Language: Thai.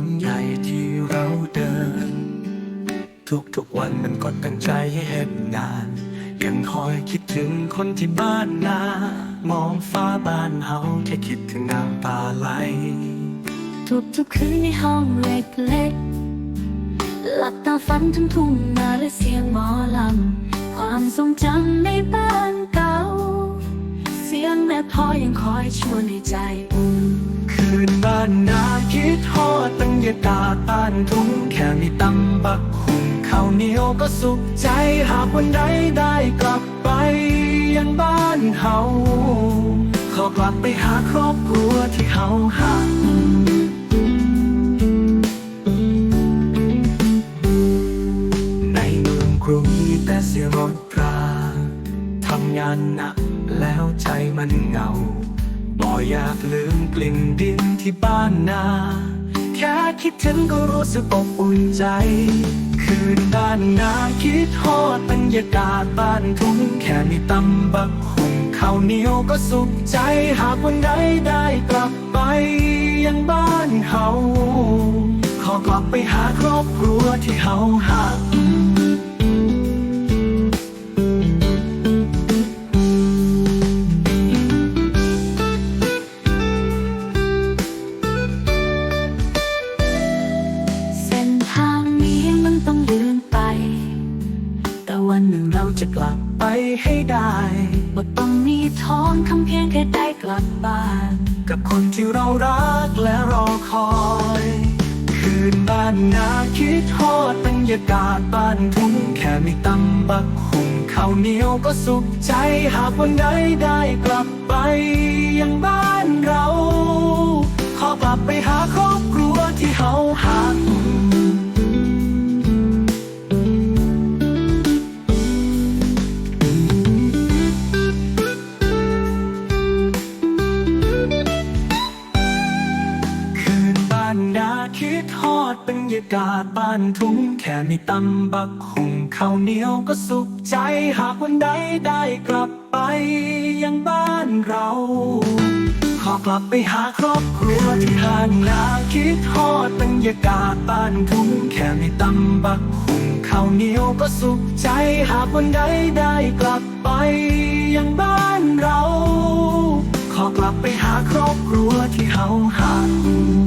นใหญ่ที่เราเดิน ทุกทุกวันมันกดตั้งใจให้เห็นงาน ยังคอยคิดถึงคนที่บ้านนามองฟ้าบ้านเฮาแค่คิดถึงน้ำตาไหล ทุกทุกคืนในห้องเล็กๆหลับตาฝันทุ่มทุ่มนาและเสียงหมอลำ ความทรงจำในบ้านเก่า เสียงแม่พ่อยังคอยชวนในใจอุ่น คืนบ้านนาคิดฮอดบรรยากาศบ้านทุ่งแค่มีตำบักหุ่งข้าวเหนียวก็สุขใจหากวันใดได้กลับไปยังบ้านเฮาขอกลับไปหาครอบครัวที่เฮาหักในเมืองกรุงมีแต่เสียงรถราทำงานหนักแล้วใจมันเหงา บ่อยากลืมกลิ่นดินที่บ้านนา แค่คิดถึงก็รู้สึกอบอุ่นใจ คืนบ้านนาคิดฮอดบรรยากาศบ้านทุ่งแค่มีตำบักหุ่งข้าวเหนียวก็สุขใจ หากวันใดได้กลับไปยังบ้านเฮาขอกลับไปหาครอบครัวที่เฮาหัก จะกลับไปให้ได้บ่ต้องมีทองคำเพียงแค่ได้กลับบ้าน กับคนที่เรารักและรอคอย คืนบ้านนาคิดฮอดบรรยากาศบ้านทุ่งแค่มีตำบักหุ่งข้าวเหนียวก็สุขใจหากวันใดได้กลับไปยังบ้านเรา ขอกลับไปหาครอบครัวที่เฮาหัก บ้าคิดฮอดบรรยากาศบ้านทุ่งแค่มีตำบักหุงข้าวเหนียวก็สุขใจหากวันใดได้กลับไปยังบ้านเรา ขอกลับไปหาครอบครัวที่ห่างนาคิดฮอดบรรยากาศบ้านทุ่งแค่มีตำบักหุงข้าวเหนียวก็สุขใจหากวันใดได้กลับไปยังบ้านเรา ขอกลับไปหาครอบครัวที่เฮาหัก